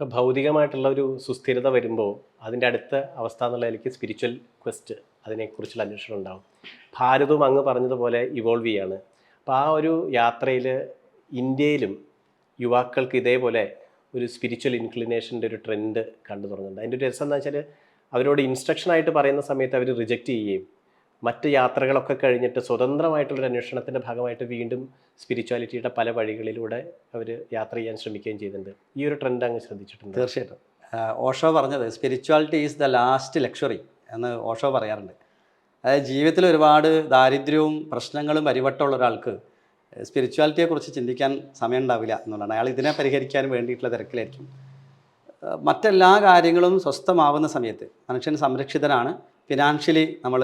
ഇപ്പോൾ ഭൗതികമായിട്ടുള്ള ഒരു സുസ്ഥിരത വരുമ്പോൾ അതിന്റെ അടുത്ത അവസ്ഥ എന്നുള്ള എനിക്ക് സ്പിരിച്വൽ ക്വസ്റ്റ് അതിനെക്കുറിച്ചുള്ള അന്വേഷണം ഉണ്ടാവും. ഭാരതവും അങ്ങ് പറഞ്ഞതുപോലെ ഇവോൾവ് ചെയ്യാണ്. അപ്പോൾ ആ ഒരു യാത്രയിൽ ഇന്ത്യയിലും യുവാക്കൾക്ക് ഇതേപോലെ ഒരു സ്പിരിച്വൽ ഇൻക്ലിനേഷന്റെ ഒരു ട്രെൻഡ് കണ്ടു തുടങ്ങുന്നുണ്ട്. അതിന്റെ ഒരു രസം എന്താ വെച്ചാൽ അവരോട് ഇൻസ്ട്രക്ഷൻ ആയിട്ട് പറയുന്ന സമയത്ത് അവർ റിജക്റ്റ് ചെയ്യുകയും മറ്റ് യാത്രകളൊക്കെ കഴിഞ്ഞിട്ട് സ്വതന്ത്രമായിട്ടുള്ളൊരു അന്വേഷണത്തിന്റെ ഭാഗമായിട്ട് വീണ്ടും സ്പിരിച്വാലിറ്റിയുടെ പല വഴികളിലൂടെ അവർ യാത്ര ചെയ്യാൻ ശ്രമിക്കുകയും ചെയ്തിട്ടുണ്ട് ഈ ഒരു ട്രെൻഡ് അങ്ങ് ശ്രദ്ധിച്ചിട്ടുണ്ട്? തീർച്ചയായിട്ടും. ഓഷോ പറഞ്ഞത് spirituality is the last luxury എന്ന് ഓഷോ പറയാറുണ്ട്. അതായത് ജീവിതത്തിൽ ഒരുപാട് ദാരിദ്ര്യവും പ്രശ്നങ്ങളും പരിവട്ടമുള്ള ഒരാൾക്ക് സ്പിരിച്വാലിറ്റിയെക്കുറിച്ച് ചിന്തിക്കാൻ സമയം ഉണ്ടാവില്ല എന്നുള്ളതാണ്. അയാൾ ഇതിനെ പരിഹരിക്കാൻ വേണ്ടിയിട്ടുള്ള തിരക്കിലായിരിക്കും. മറ്റെല്ലാ കാര്യങ്ങളും സ്വസ്ഥമാവുന്ന സമയത്ത് മനുഷ്യൻ സംരക്ഷിതനാണ്. ഫിനാൻഷ്യലി നമ്മൾ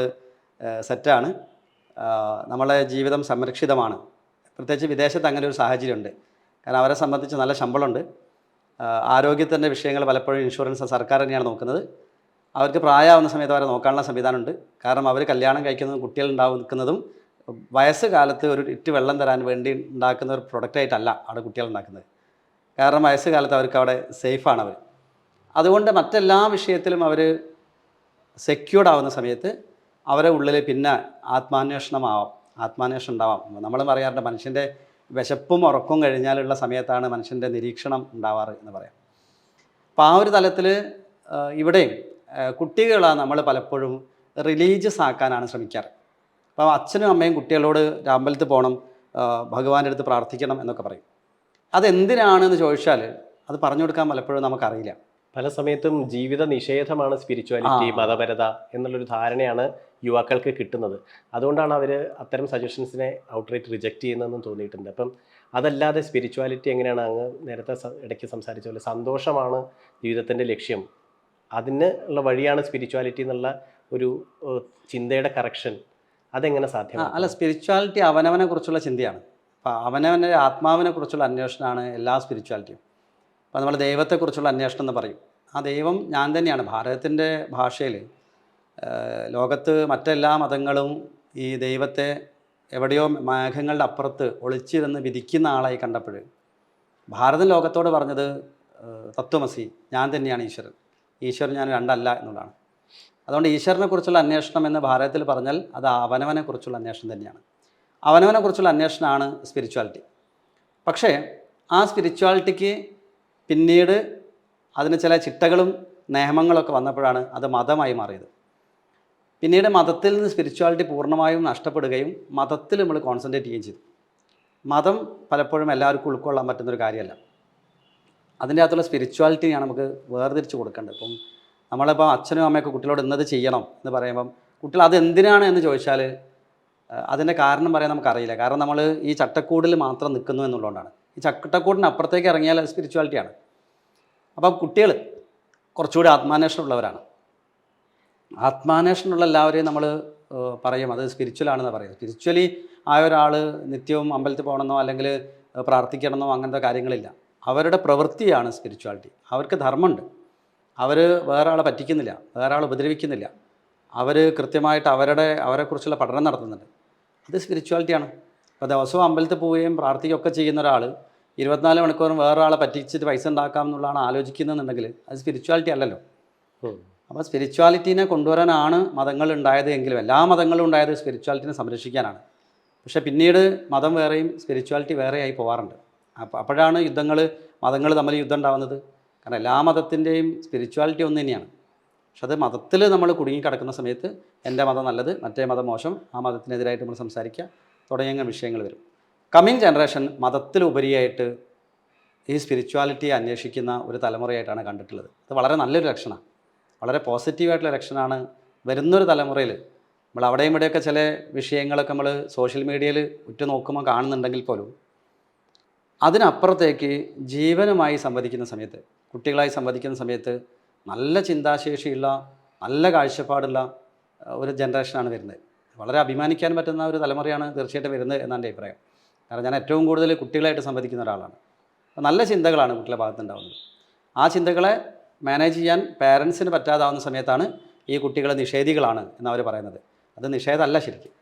സെറ്റാണ്. നമ്മളെ ജീവിതം സംരക്ഷിതമാണ്. പ്രത്യേകിച്ച് വിദേശത്ത് അങ്ങനെ ഒരു സാഹചര്യമുണ്ട്. കാരണം അവരെ സംബന്ധിച്ച് നല്ല ശമ്പളമുണ്ട്. ആരോഗ്യത്തിന്റെ വിഷയങ്ങൾ പലപ്പോഴും ഇൻഷുറൻസ് സർക്കാർ തന്നെയാണ് നോക്കുന്നത്. അവർക്ക് പ്രായമാവുന്ന സമയത്ത് അവരെ നോക്കാനുള്ള സംവിധാനമുണ്ട്. കാരണം അവർ കല്യാണം കഴിക്കുന്നതും കുട്ടികൾ ഉണ്ടാക്കുന്നതും വയസ്സ് കാലത്ത് ഒരു ഇറ്റ് വെള്ളം തരാൻ വേണ്ടി ഉണ്ടാക്കുന്ന ഒരു പ്രൊഡക്റ്റായിട്ടല്ല അവിടെ കുട്ടികൾ ഉണ്ടാക്കുന്നത്. കാരണം വയസ്സ് കാലത്ത് അവർക്ക് അവിടെ സേഫാണ് അവർ അതുകൊണ്ട് മറ്റെല്ലാ വിഷയത്തിലും അവർ സെക്യൂർഡ് ആവുന്ന സമയത്ത് അവരെ ഉള്ളിൽ പിന്നെ ആത്മാന്വേഷണമാവാം ആത്മാന്വേഷണം ഉണ്ടാവാം. നമ്മൾ പറയാറുണ്ട് മനുഷ്യന്റെ വിശപ്പും ഉറക്കും കഴിഞ്ഞാലുള്ള സമയത്താണ് മനുഷ്യന്റെ നിരീക്ഷണം ഉണ്ടാവാറ് എന്ന് പറയാം. അപ്പോൾ ആ ഒരു തലത്തിൽ ഇവിടെയും കുട്ടികളാണ് നമ്മൾ പലപ്പോഴും റിലീജിയസ് ആക്കാനാണ് ശ്രമിക്കാറ്. അപ്പോൾ അച്ഛനും അമ്മയും കുട്ടികളോട് രാമ്പലത്ത് പോകണം ഭഗവാന്റെ അടുത്ത് പ്രാർത്ഥിക്കണം എന്നൊക്കെ പറയും. അതെന്തിനാണെന്ന് ചോദിച്ചാൽ അത് പറഞ്ഞു കൊടുക്കാൻ പലപ്പോഴും നമുക്കറിയില്ല. പല സമയത്തും ജീവിത നിഷേധമാണ് സ്പിരിച്വാലിറ്റി. മതപരത എന്നുള്ളൊരു ധാരണയാണ് യുവാക്കൾക്ക് കിട്ടുന്നത്. അതുകൊണ്ടാണ് അവർ അത്തരം സജഷൻസിനെ ഔട്ട്റേറ്റ് റിജക്റ്റ് ചെയ്യുന്നതെന്ന് തോന്നിയിട്ടുണ്ട്. അപ്പം അതല്ലാതെ സ്പിരിച്വാലിറ്റി എങ്ങനെയാണ് അങ്ങ് നേരത്തെ ഇടയ്ക്ക് സംസാരിച്ച പോലെ സന്തോഷമാണ് ജീവിതത്തിന്റെ ലക്ഷ്യം. അതിന് ഉള്ള വഴിയാണ് സ്പിരിച്വാലിറ്റി എന്നുള്ള ഒരു ചിന്തയുടെ കറക്ഷൻ അതെങ്ങനെ സാധ്യമാണ് അല്ല സ്പിരിച്വാലിറ്റി അവനവനെ കുറിച്ചുള്ള ചിന്തയാണ്. അപ്പോൾ അവനവന്റെ ആത്മാവിനെ കുറിച്ചുള്ള അന്വേഷണമാണ് എല്ലാ സ്പിരിച്വാലിറ്റിയും അപ്പോൾ നമ്മൾ ദൈവത്തെക്കുറിച്ചുള്ള അന്വേഷണം എന്ന് പറയും. ആ ദൈവം ഞാൻ തന്നെയാണ്. ഭാരതത്തിന്റെ ഭാഷയിൽ ലോകത്ത് മറ്റെല്ലാ മതങ്ങളും ഈ ദൈവത്തെ എവിടെയോ മേഘങ്ങളുടെ അപ്പുറത്ത് ഒളിച്ചിരുന്ന് വിധിക്കുന്ന ആളായി കണ്ടപ്പോൾ ഭാരതം ലോകത്തോട് പറഞ്ഞത് തത്വമസി ഞാൻ തന്നെയാണ് ഈശ്വരൻ. ഈശ്വരൻ ഞാൻ രണ്ടല്ല എന്നുള്ളതാണ്. അതുകൊണ്ട് ഈശ്വരനെ കുറിച്ചുള്ള അന്വേഷണം എന്ന് ഭാരതത്തിൽ പറഞ്ഞാൽ അത് അവനവനെ കുറിച്ചുള്ള അന്വേഷണം തന്നെയാണ്. അവനവനെ കുറിച്ചുള്ള അന്വേഷണമാണ് സ്പിരിച്വാലിറ്റി പക്ഷേ ആ സ്പിരിച്വാലിറ്റിക്ക് പിന്നീട് അതിന് ചില ചിട്ടകളും നിയമങ്ങളൊക്കെ വന്നപ്പോഴാണ് അത് മതമായി മാറിയത്. പിന്നീട് മതത്തിൽ നിന്ന് സ്പിരിച്വാലിറ്റി പൂർണമായും നഷ്ടപ്പെടുകയും മതത്തിൽ നമ്മൾ കോൺസെൻട്രേറ്റ് ചെയ്യുകയും ചെയ്തു. മതം പലപ്പോഴും എല്ലാവർക്കും ഉൾക്കൊള്ളാൻ പറ്റുന്നൊരു കാര്യമല്ല. അതിന്റെ അകത്തുള്ള സ്പിരിച്വാലിറ്റിയാണ് നമുക്ക് വേർതിരിച്ച് കൊടുക്കേണ്ടത്. ഇപ്പം നമ്മളിപ്പോൾ അച്ഛനും അമ്മയൊക്കെ കുട്ടികളോട് ഇന്നത് ചെയ്യണം എന്ന് പറയുമ്പം കുട്ടികൾ അത് എന്തിനാണ് എന്ന് ചോദിച്ചാൽ അതിന്റെ കാരണം പറയാൻ നമുക്കറിയില്ല. കാരണം നമ്മൾ ഈ ചട്ടക്കൂടിൽ മാത്രം നിൽക്കുന്നു എന്നുള്ളതുകൊണ്ടാണ്. ഈ ചട്ടക്കൂടിന് അപ്പുറത്തേക്ക് ഇറങ്ങിയാൽ സ്പിരിച്വാലിറ്റിയാണ് അപ്പം കുട്ടികൾ കുറച്ചുകൂടി ആത്മാന്വേഷണമുള്ളവരാണ്. ആത്മാന്വേഷണമുള്ള എല്ലാവരെയും നമ്മൾ പറയും. അത് സ്പിരിച്വലാണെന്ന് പറയും സ്പിരിച്വലി ആയ ഒരാൾ നിത്യവും അമ്പലത്തിൽ പോകണമെന്നോ അല്ലെങ്കിൽ പ്രാർത്ഥിക്കണമെന്നോ അങ്ങനത്തെ കാര്യങ്ങളില്ല. അവരുടെ പ്രവൃത്തിയാണ് സ്പിരിച്വാലിറ്റി. അവർക്ക് ധർമ്മമുണ്ട്. അവർ വേറെ ആളെ പറ്റിക്കുന്നില്ല. വേറെ ആളെ ഉപദ്രവിക്കുന്നില്ല. അവർ കൃത്യമായിട്ട് അവരുടെ അവരെക്കുറിച്ചുള്ള പഠനം നടത്തുന്നുണ്ട്. അത് സ്പിരിച്വാലിറ്റിയാണ്. ഇപ്പോൾ ദിവസവും അമ്പലത്തിൽ പോവുകയും പ്രാർത്ഥിക്കുകയൊക്കെ ചെയ്യുന്ന ഒരാൾ ഇരുപത്തിനാല് മണിക്കൂറും വേറൊരാളെ പറ്റിച്ചിട്ട് പൈസ ഉണ്ടാക്കാം എന്നുള്ളതാണ് ആലോചിക്കുന്നതെന്നുണ്ടെങ്കിൽ അത് സ്പിരിച്വാലിറ്റി അല്ലല്ലോ. അപ്പോൾ സ്പിരിച്വാലിറ്റീനെ കൊണ്ടുവരാനാണ് മതങ്ങൾ ഉണ്ടായത് എങ്കിലും എല്ലാ മതങ്ങളും ഉണ്ടായത് സ്പിരിച്വാലിറ്റിനെ സംരക്ഷിക്കാനാണ്. പക്ഷേ പിന്നീട് മതം വേറെയും സ്പിരിച്വാലിറ്റി വേറെയായി പോകാറുണ്ട് അപ്പോൾ അപ്പോഴാണ് യുദ്ധങ്ങൾ മതങ്ങൾ തമ്മിൽ യുദ്ധം ഉണ്ടാകുന്നത് കാരണം എല്ലാ മതത്തിന്റെയും സ്പിരിച്വാലിറ്റി ഒന്ന് തന്നെയാണ്. പക്ഷെ അത് മതത്തിൽ നമ്മൾ കുടുങ്ങിക്കിടക്കുന്ന സമയത്ത് എന്റെ മതം നല്ലത് മറ്റേ മതം മോശം ആ മതത്തിനെതിരായിട്ട് നമ്മൾ സംസാരിക്കുക തുടങ്ങിയ വിഷയങ്ങൾ വരും. കമ്മിങ് ജനറേഷൻ മതത്തിലുപരിയായിട്ട് ഈ സ്പിരിച്വാലിറ്റി അന്വേഷിക്കുന്ന ഒരു തലമുറയായിട്ടാണ് കണ്ടിട്ടുള്ളത്. അത് വളരെ നല്ലൊരു ലക്ഷണമാണ്. വളരെ പോസിറ്റീവായിട്ടുള്ള ഇലക്ഷനാണ് വരുന്നൊരു തലമുറയിൽ നമ്മൾ അവിടെയും ഇവിടെയൊക്കെ ചില വിഷയങ്ങളൊക്കെ നമ്മൾ സോഷ്യൽ മീഡിയയിൽ ഉറ്റുനോക്കുമ്പോൾ കാണുന്നുണ്ടെങ്കിൽ പോലും അതിനപ്പുറത്തേക്ക് ജീവനുമായി സംവദിക്കുന്ന സമയത്ത് കുട്ടികളായി സംവദിക്കുന്ന സമയത്ത് നല്ല ചിന്താശേഷിയുള്ള നല്ല കാഴ്ചപ്പാടുള്ള ഒരു ജനറേഷനാണ് വരുന്നത്. വളരെ അഭിമാനിക്കാൻ പറ്റുന്ന ഒരു തലമുറയാണ് തീർച്ചയായിട്ടും വരുന്നത് എന്നാണ് എന്റെ അഭിപ്രായം. കാരണം ഞാൻ ഏറ്റവും കൂടുതൽ കുട്ടികളായിട്ട് സംവദിക്കുന്ന ഒരാളാണ്. നല്ല ചിന്തകളാണ് കുട്ടികളുടെ ഭാഗത്തുണ്ടാവുന്നത് ആ ചിന്തകളെ മാനേജ് ചെയ്യാൻ പാരൻസിന് പറ്റാതാവുന്ന സമയത്താണ് ഈ കുട്ടികൾ നിഷേധികളാണ് എന്നവർ പറയുന്നത്. അത് നിഷേധമല്ല ശരിക്കും.